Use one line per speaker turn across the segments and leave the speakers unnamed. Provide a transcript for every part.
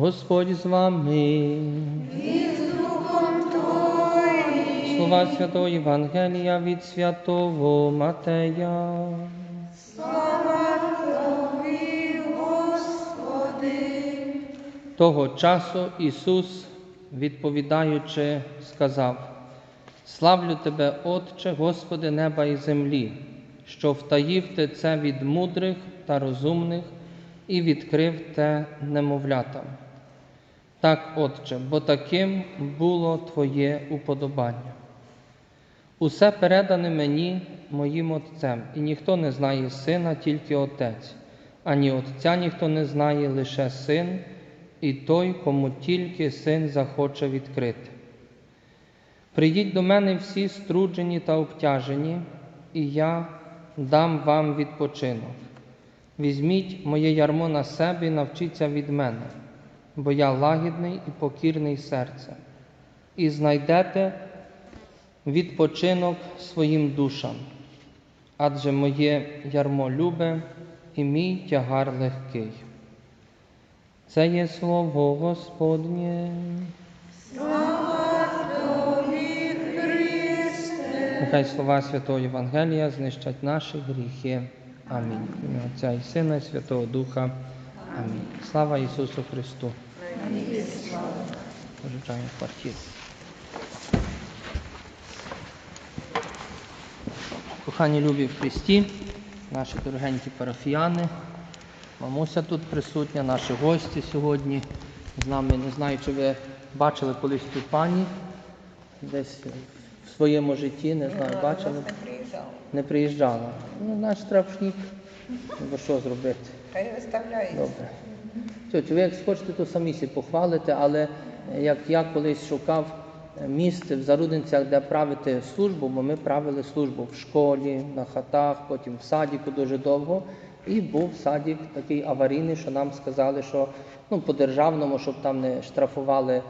Господь з вами. І з Духом Твоїм. Слова Святого Євангелія від Святого Матея. Слава Тобі, Господи. Того часу Ісус, відповідаючи, сказав. Славлю Тебе, Отче, Господи неба і землі, що втаїв Ти це від мудрих та розумних і відкрив те немовлятам. Так, Отче, бо таким було Твоє уподобання. Усе передане мені моїм Отцем, і ніхто не знає Сина, тільки Отець, ані Отця ніхто не знає, лише Син, і той, кому тільки Син захоче відкрити. Прийдіть до мене всі струджені та обтяжені, і я дам вам відпочинок. Візьміть моє ярмо на себе і навчіться від мене, бо я лагідний і покірний серцем, і знайдете відпочинок своїм душам, адже моє ярмо любе і мій тягар легкий. Це є слово Господнє. Нехай слова Святого Євангелія знищать наші гріхи. Амінь. Ім'я Отця і Сина, і Святого Духа. Амінь. Слава Ісусу Христу. Пожичаємо квартиру. Кохані любі в Христі, наші дорогенькі парафіяни, мамуся тут присутня, наші гості сьогодні з нами. Не знаю, чи ви бачили колись ту пані десь своєму житті, не знаю, бачили?
Не приїжджав.
Не приїжджала. Ну, наш штрафник. Бо що зробити?
Хай виставляється.
Добре. Тьотю, ви як хочете, то самі сі похвалите, але як я колись шукав е, місце в Зарудинцях, де правити службу, бо ми правили службу в школі, на хатах, потім в садіку дуже довго. І був садік такий аварійний, що нам сказали, що ну, по-державному, щоб там не штрафували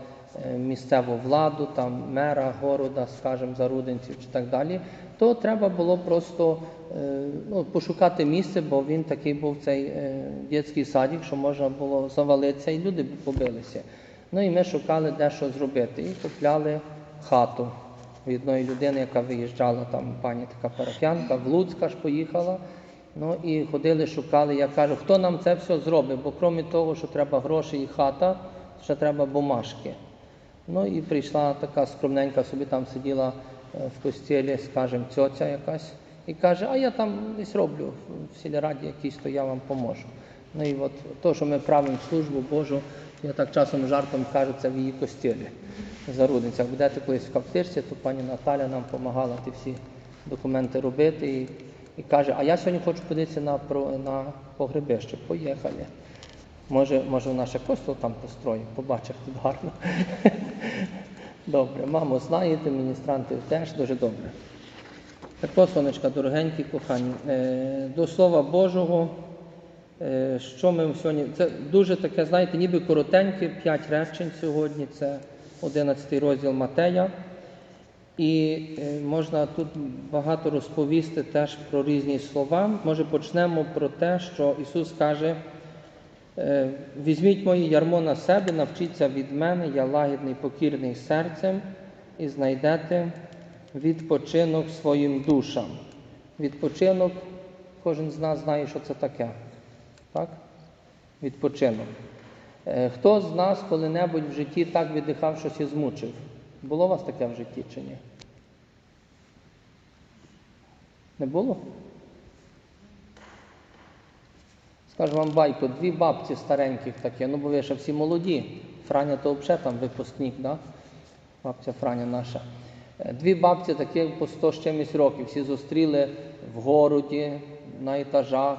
місцеву владу, там мера города, скажімо, зарудинців чи так далі, то треба було просто е, ну, пошукати місце, бо він такий був цей е, дитячий садик, що можна було завалитися, і люди побилися. Ну і ми шукали, де що зробити, і купляли хату від одної людини, яка виїжджала, там пані така парафіянка, в Луцька ж поїхала. Ну і ходили, шукали. Я кажу, хто нам це все зробить? Бо крім того, що треба гроші і хата, ще треба бумажки. Ну і прийшла така скромненька, собі там сиділа е, в постілі, скажімо, цьоця якась, і каже, а я там десь роблю в сільраді якійсь, то я вам поможу. Ну і от то, що ми правимо службу Божу, я так часом жартом кажу, це в її костілі за Рудницях. Будете колись в каптирці, то пані Наталя нам допомагала ті всі документи робити. І, і каже, а я сьогодні хочу подивитися на, на погребище. Поїхали. Може, може вона ще там построїть, побачив тут гарно. Добре, мамо, знаєте, міністранти теж дуже добре. Так, сонечка, дорогенькі, кохані, е, до Слова Божого, е, що ми сьогодні. Це дуже таке, знаєте, ніби коротеньке, п'ять речень сьогодні, це 11 розділ Матея. І е, можна тут багато розповісти теж про різні слова. Може, почнемо про те, що Ісус каже: візьміть моє ярмо на себе, навчіться від мене, я лагідний, покірний серцем, і знайдете відпочинок своїм душам. Відпочинок, кожен з нас знає, що це таке. Так? Відпочинок. Е, Хто з нас коли-небудь в житті так віддихав, щось і змучив? Було у вас таке в житті чи ні? Не було? Скажу вам байку, дві бабці стареньких таке, ну бо ви ще всі молоді. Франя то взагалі там випускник, да? бабця Франя наша. Е, Дві бабці такі по 100 з чимось років, всі зустріли в городі, на етажах.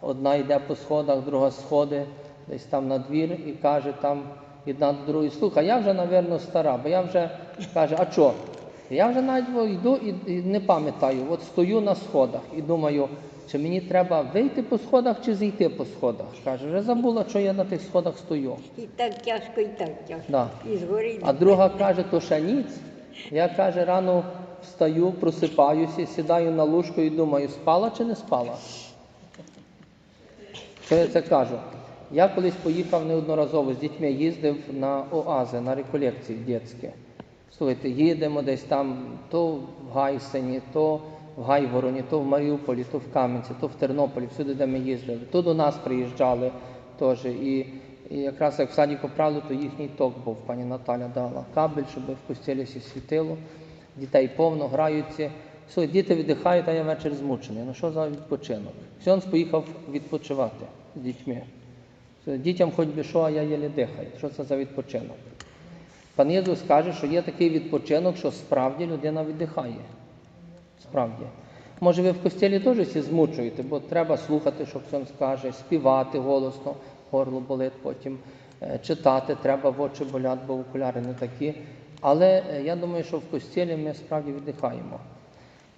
Одна йде по сходах, друга сходи, десь там на двір і каже там одна до другої, слухай, я вже, напевно, стара, бо я вже каже, а що? Я вже навіть йду і не пам'ятаю, от стою на сходах і думаю, чи мені треба вийти по сходах чи зійти по сходах. Каже, вже забула, що я на тих сходах стою.
І так тяжко, і так тяжко.
Да.
І згорить.
А друга каже, то ще ніц. Я каже, рано встаю, просипаюся, сідаю на лужку і думаю, спала чи не спала. Що я це кажу? Я колись поїхав неодноразово з дітьми, їздив на оази, на реколекції дітські. Слухайте, їдемо десь там то в Гайсені, то в Гайвороні, то в Маріуполі, то в Кам'янці, то в Тернополі, всюди, де ми їздили. То до нас приїжджали теж. І, і якраз як в саді поправили, то їхній ток був, пані Наталя дала кабель, щоб в костілі всі світило. Дітей повно граються. Слухай, діти віддихають, а я вечір змучений. Ну що за відпочинок? Сьонс поїхав відпочивати з дітьми. Дітям хоч би що, а я єлі дихаю. Що це за відпочинок? Пан Єсус каже, що є такий відпочинок, що справді людина віддихає. Справді. Може, ви в костілі теж всі змучуєте, бо треба слухати, що хтось скаже, співати голосно, горло болить потім, е, читати треба, в очі болять, бо окуляри не такі. Але е, я думаю, що в костілі ми справді віддихаємо.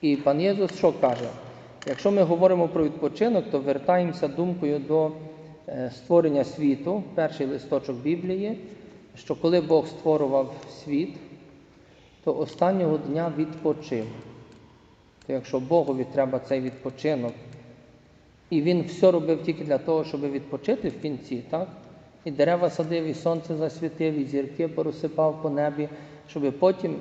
І пан Єсус що каже? Якщо ми говоримо про відпочинок, то вертаємося думкою до е, створення світу, перший листочок Біблії, що коли Бог створював світ, то останнього дня відпочив. То якщо Богові треба цей відпочинок, і він все робив тільки для того, щоб відпочити в кінці, так? І дерева садив, і сонце засвітив, і зірки порозсипав по небі, щоб потім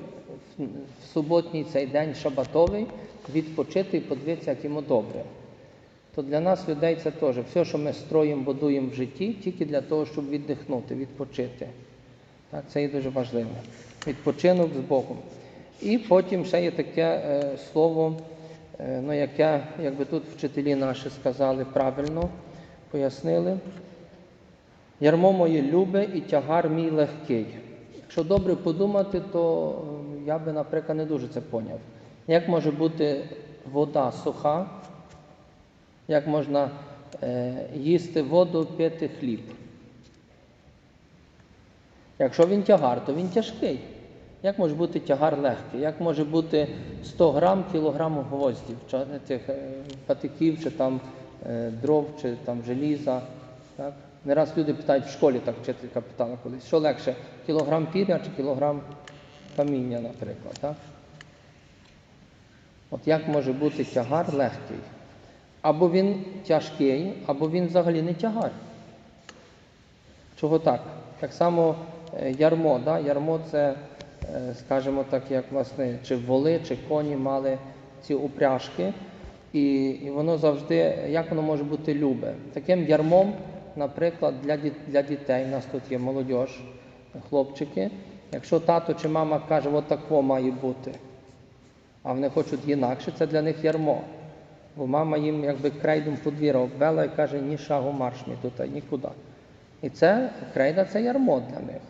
в суботній цей день шабатовий відпочити і подивитися, як йому добре. То для нас, людей, це теж все, що ми строїмо, будуємо в житті, тільки для того, щоб віддихнути, відпочити. Так, це є дуже важливо. Відпочинок з Богом. І потім ще є таке е, слово, е, ну, яке, якби тут вчителі наші сказали правильно, пояснили. Ярмо моє любе і тягар мій легкий. Якщо добре подумати, то я би, наприклад, не дуже це поняв. Як може бути вода суха, як можна е, їсти воду, пити хліб? Якщо він тягар, то він тяжкий. Як може бути тягар легкий? Як може бути 100 грам кілограму гвоздів, чи тих е, патиків, чи там е, дров, чи там желіза? Так? Не раз люди питають в школі, так вчителька питала колись, що легше, кілограм пір'я чи кілограм каміння, наприклад. Так? От як може бути тягар легкий? Або він тяжкий, або він взагалі не тягар. Чого так? Так само е, ярмо. Да? Ярмо це, е, скажімо так, як власне, чи воли, чи коні мали ці упряжки, і, і воно завжди, як воно може бути любе. Таким ярмом, наприклад, для, для дітей, у нас тут є молодь, хлопчики. Якщо тато чи мама каже, от тако має бути, а вони хочуть інакше, це для них ярмо. Бо мама їм якби крейдом подвір'я обвела і каже, ні шагу марш мій тут, нікуди. І це крейда це ярмо для них.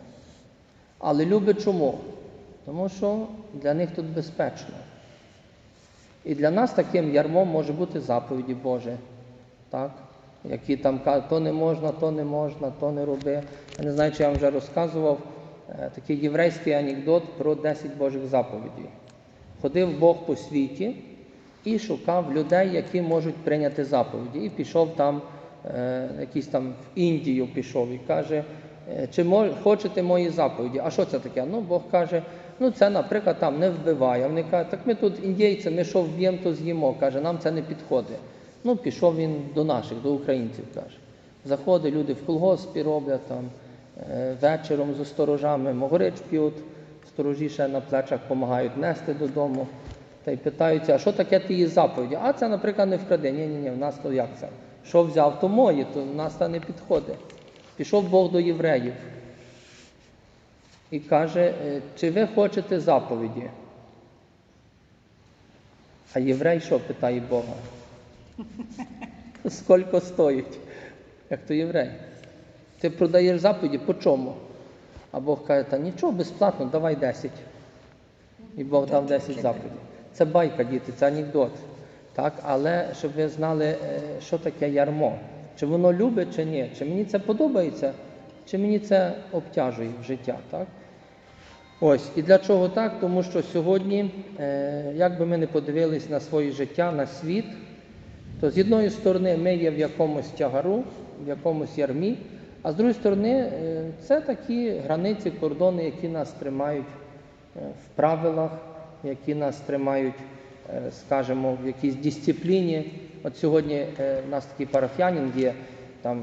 Але любить чому? Тому що для них тут безпечно. І для нас таким ярмом може бути заповіді Божі, так? які там кажуть, то не можна, то не можна, то не роби. Я не знаю, чи я вам вже розказував е, такий єврейський анекдот про 10 Божих заповідей. Ходив Бог по світі і шукав людей, які можуть прийняти заповіді. І пішов там, е, якийсь там в Індію пішов і каже, е, чи хочете мої заповіді? А що це таке? Ну, Бог каже, ну це, наприклад, там не вбиває. Вони кажуть, так ми тут індійці, ми що вб'ємо, то з'їмо. Каже, нам це не підходить. Ну, пішов він до наших, до українців, каже. Заходить, люди в колгоспі роблять там, е, вечором з сторожами могорич п'ють, сторожі ще на плечах допомагають нести додому. Та й питаються, а що таке тії заповіді? А це, наприклад, не вкради. Ні, ні, ні, в нас то як це? Що взяв, то моє, то в нас це не підходить. Пішов Бог до євреїв і каже, е, чи ви хочете заповіді? А єврей що питає Бога? Скільки стоїть? Як то єврей? Ти продаєш заповіді по чому? А Бог каже, та нічого, безплатно, давай 10. І Бог дав 10 заповідей. Це байка, діти, це анекдот. Так? Але щоб ви знали, е, що таке ярмо. Чи воно любить, чи ні, чи мені це подобається, чи мені це обтяжує в життя. Так? Ось, і для чого так? Тому що сьогодні, е, як би ми не подивились на своє життя, на світ, то з одної сторони ми є в якомусь тягару, в якомусь ярмі, а з другої сторони, е, це такі границі, кордони, які нас тримають е, в правилах, які нас тримають, скажімо, в якійсь дисципліні. От сьогодні в нас такий парафіянин є, Там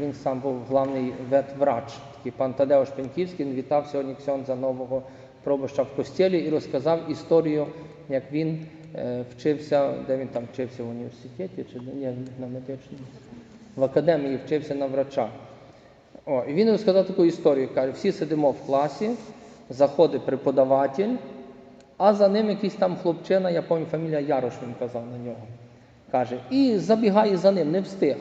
він сам був главний ветврач, такий пан Тадеуш Пеньківський. Він вітав сьогодні ксьондза нового пробища в костілі і розказав історію, як він е, вчився, де він там вчився в університеті чи? Ні, на медичному в академії вчився на врача. О, і він розказав таку історію. Каже, всі сидимо в класі, заходить преподаватель, а за ним якийсь там хлопчина, я пам'ятаю, фамілія Ярош він казав на нього. Каже, і забігає за ним, не встиг.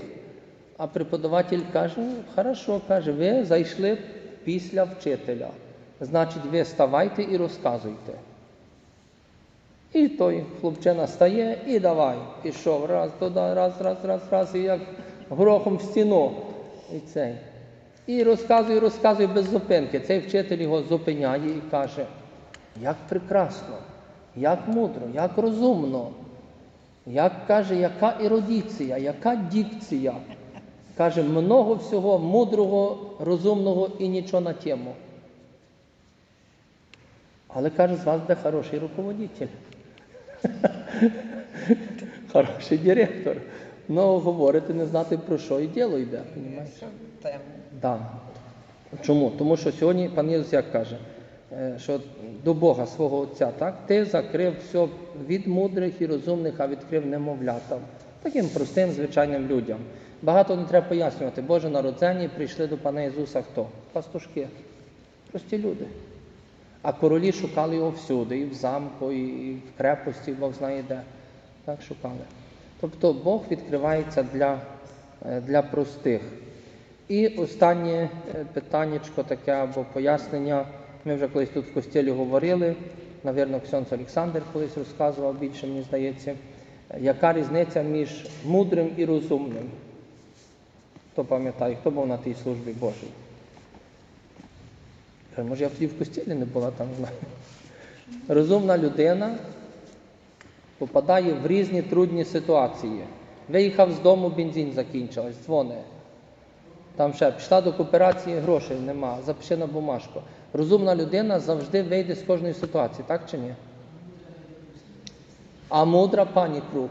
А преподаватель каже, хорошо, каже, ви зайшли після вчителя. Значить, ви ставайте і розказуйте. І той хлопчина стає і давай. Пішов раз туди, раз, раз, раз, раз, і як горохом в стіну. І цей. І розказує, розказує без зупинки. Цей вчитель його зупиняє і каже, як прекрасно, як мудро, як розумно, як каже, яка ерудиція, яка дикція. Каже, много всього мудрого, розумного і нічого на тему. Але каже, з вас буде хороший руководитель. Хороший директор. Ну, говорити, не знати про що і діло йде. Понімаєш? Да. Чому? Тому що сьогодні пан Єсус як каже, е, що до Бога свого Отця, так? ти закрив все від мудрих і розумних, а відкрив немовлятам. Таким простим, звичайним людям. Багато не треба пояснювати. Боже народження прийшли до пана Ісуса хто? Пастушки. Прості люди. А королі шукали його всюди, і в замку, і в крепості, Бог знає де. Так шукали. Тобто Бог відкривається для, е, для простих. І останнє е, питаннячко таке або пояснення. Ми вже колись тут в костілі говорили, навірно, Ксьонц Олександр колись розказував більше, мені здається, яка різниця між мудрим і розумним. Хто пам'ятає, хто був на тій службі Божій? Може, я тоді в костілі не була там. знаю. Розумна людина попадає в різні трудні ситуації. Виїхав з дому, бензин закінчилось, дзвони. Там ще пішла до кооперації, грошей нема, запиши на бумажку. Розумна людина завжди вийде з кожної ситуації, так чи ні? А мудра пані круг.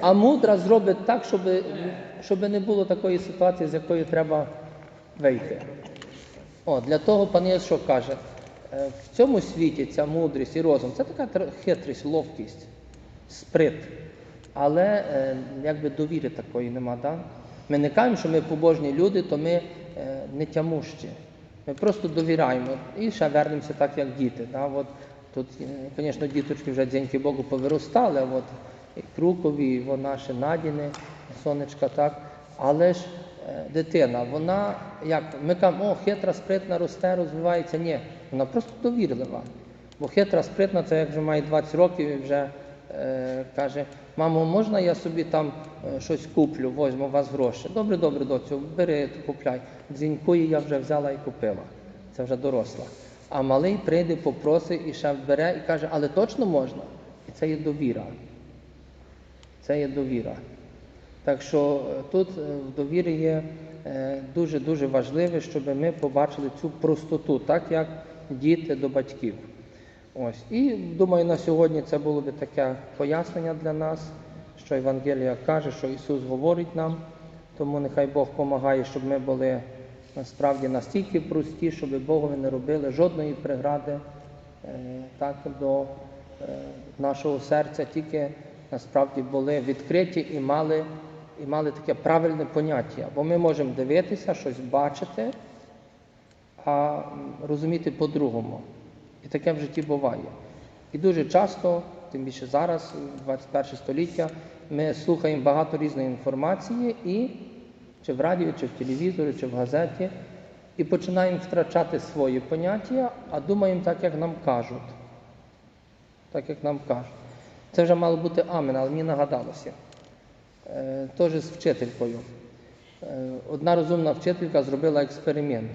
А мудра зробить так, щоб, щоб не було такої ситуації, з якої треба вийти. О, для того пан Єс каже? Е, В цьому світі ця мудрість і розум це така хитрість, ловкість, сприт. Але е, якби довіри такої нема. Да? Ми не кажемо, що ми побожні люди, то ми е, не тямущі. Ми просто довіряємо і ще вернемося так, як діти. Да? От, тут, звісно, діточки вже дзеньки Богу повиростали, от Крукові, вона ще Надіни, сонечка, так. Але ж е, дитина, вона як ми кажемо, о, хитра, спритна, росте, розвивається. Ні, вона просто довірлива. Бо хитра, спритна, це як вже має 20 років і вже е, каже, мамо, можна я собі там е, щось куплю, возьму у вас гроші. Добре, добре, доцю, бери, купляй. Дзінькує, я вже взяла і купила. Це вже доросла. А малий прийде, попросить і ще бере і каже, але точно можна? І це є довіра. Це є довіра. Так що е, тут е, в довірі є дуже-дуже важливе, щоб ми побачили цю простоту, так як діти до батьків. Ось. І думаю, на сьогодні це було би таке пояснення для нас, що Євангелія каже, що Ісус говорить нам, тому нехай Бог допомагає, щоб ми були насправді настільки прості, щоб Богові не робили жодної прегради е, так, до нашого серця, тільки насправді були відкриті і мали, і мали таке правильне поняття. Бо ми можемо дивитися, щось бачити, а розуміти по-другому. І таке в житті буває. І дуже часто, тим більше зараз, 21 століття, ми слухаємо багато різної інформації і чи в радіо, чи в телевізорі, чи в газеті, і починаємо втрачати свої поняття, а думаємо так, як нам кажуть. Так, як нам кажуть. Це вже мало бути амен, але мені нагадалося. Е, Теж з вчителькою. Е, Одна розумна вчителька зробила експеримент.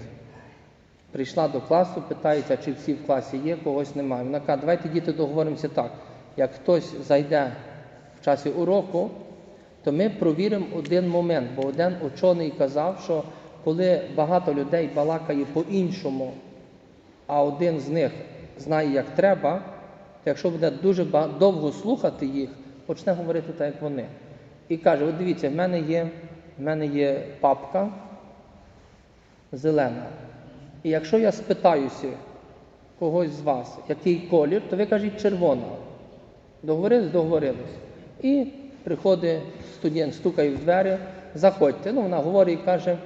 Прийшла до класу, питається, чи всі в класі є, когось немає. Вона каже, давайте діти договоримося так. Як хтось зайде в часі уроку, то ми провіримо один момент, бо один учений казав, що коли багато людей балакає по-іншому, а один з них знає, як треба, якщо буде дуже довго слухати їх, почне говорити так, як вони. І каже: от дивіться, в мене є, в мене є папка зелена. І якщо я спитаюся когось з вас, який колір, то ви кажіть червона. Договорились, договорились. І приходить студент, стукає в двері, заходьте. Ну, вона говорить і каже.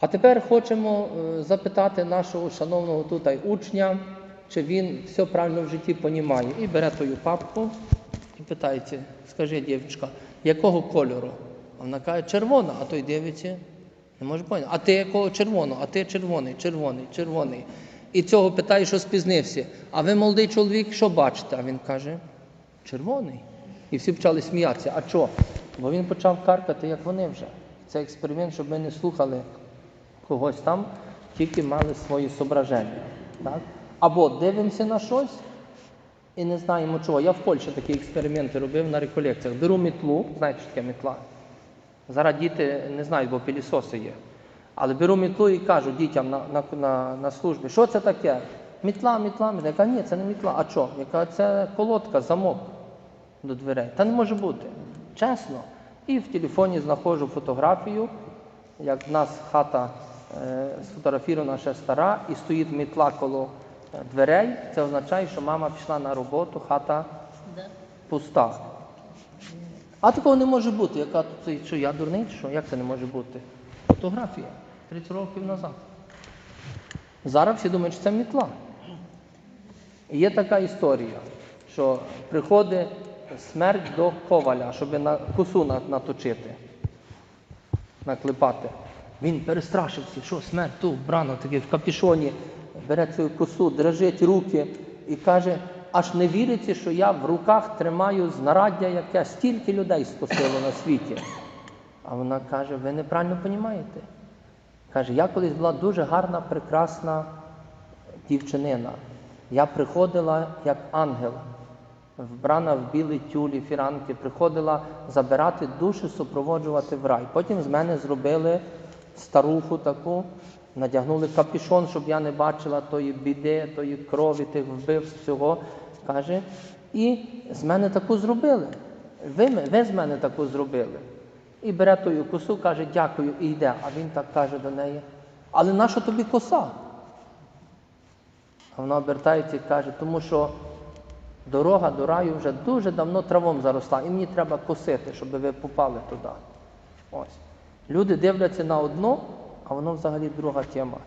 А тепер хочемо е, запитати нашого шановного тут учня, чи він все правильно в житті понімає. І бере твою папку і питається, скажи, дівчинка, якого кольору? А вона каже, червона, а той дивиться, не може поняти. А ти якого червоного? А ти червоний, червоний, червоний. І цього питає, що спізнився. А ви, молодий чоловік, що бачите? А він каже, червоний. І всі почали сміятися. А що? Бо він почав каркати, як вони вже. Це експеримент, щоб ми не слухали когось там, тільки мали свої зображення. Так? Або дивимося на щось і не знаємо чого. Я в Польщі такі експерименти робив на реколекціях. Беру мітлу, знаєте, що таке мітла? Зараз діти не знають, бо пілісоси є. Але беру мітлу і кажу дітям на, на, на, на службі, що це таке? Мітла, мітла, мітла. Я кажу, ні, це не мітла. А що? Я кажу, це колодка, замок до дверей. Та не може бути. Чесно. І в телефоні знаходжу фотографію, як в нас хата е, сфотографірована ще стара, і стоїть мітла коло дверей. Це означає, що мама пішла на роботу, хата пуста. А такого не може бути. Яка тут що я дурний? Що? Як це не може бути? Фотографія 30 років назад. Зараз всі думають, що це мітла. І Є така історія, що приходить смерть до коваля, щоб на косу наточити, наклепати. Він перестрашився, що смерть тут вбрано, таке в капішоні, бере цю косу, дрожить руки і каже, аж не віриться, що я в руках тримаю знаряддя, яке стільки людей спасило на світі. А вона каже, ви неправильно розумієте. Каже, я колись була дуже гарна, прекрасна дівчинина. Я приходила як ангел, вбрана в білі тюлі, фіранки, приходила забирати душі, супроводжувати в рай. Потім з мене зробили старуху таку, надягнули капішон, щоб я не бачила тої біди, тої крові, тих вбивств, всього. Каже, і з мене таку зробили. Ви, ви з мене таку зробили. І бере тою косу, каже, дякую, і йде. А він так каже до неї, але нащо тобі коса? А вона обертається і каже, тому що дорога до раю вже дуже давно травом заросла, і мені треба косити, щоб ви попали туди. Ось. Люди дивляться на одно, а воно взагалі друга тема.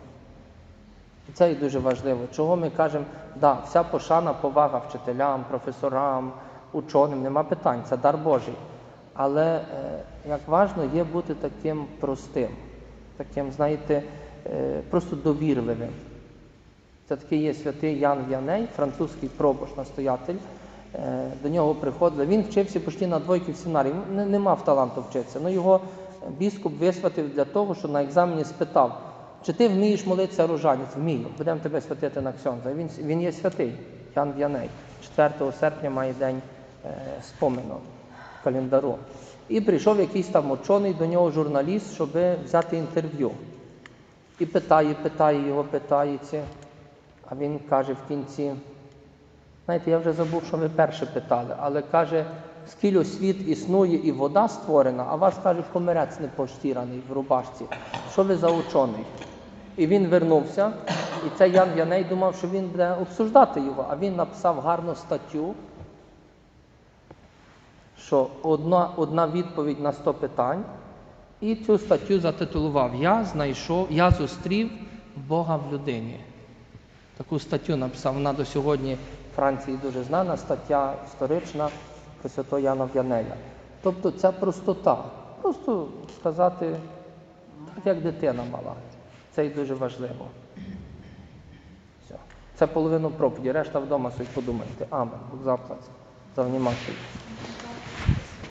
І це і дуже важливо. Чого ми кажемо, да, вся пошана, повага вчителям, професорам, ученим, нема питань, це дар Божий. Але е, як важно є бути таким простим, таким, знаєте, е, просто довірливим. Це такий є святий Ян Яней, французький пробош, настоятель. Е, До нього приходили. Він вчився почти на двойки в семінарії. Не, не мав таланту вчитися. Ну його біскуп висвятив для того, що на екзамені спитав, чи ти вмієш молитися рожанець? Вмію. Будемо тебе святити на ксьонза. Він, він є святий, Ян Яней. 4 серпня має день е, спомину календару. І прийшов якийсь там учений до нього журналіст, щоб взяти інтерв'ю. І питає, питає його, питається. А він каже в кінці, знаєте, я вже забув, що ви перше питали, але каже, скільки світ існує і вода створена, а вас каже, комірець не поштіраний в рубашці. Що ви за учений? І він вернувся, і цей Ян Яней думав, що він буде обсуждати його, а він написав гарну статтю, що одна, одна відповідь на 100 питань, і цю статтю затитулував Я знайшов, я зустрів Бога в людині. Таку статтю написав. Вона до сьогодні в Франції дуже знана, стаття історична святого Яна В'янеля. Тобто ця простота. Просто сказати, так як дитина мала. Це і дуже важливо. Все. Це половину проповіді, решта вдома собі подумайте. Амен. Бог заплатить за внімательність.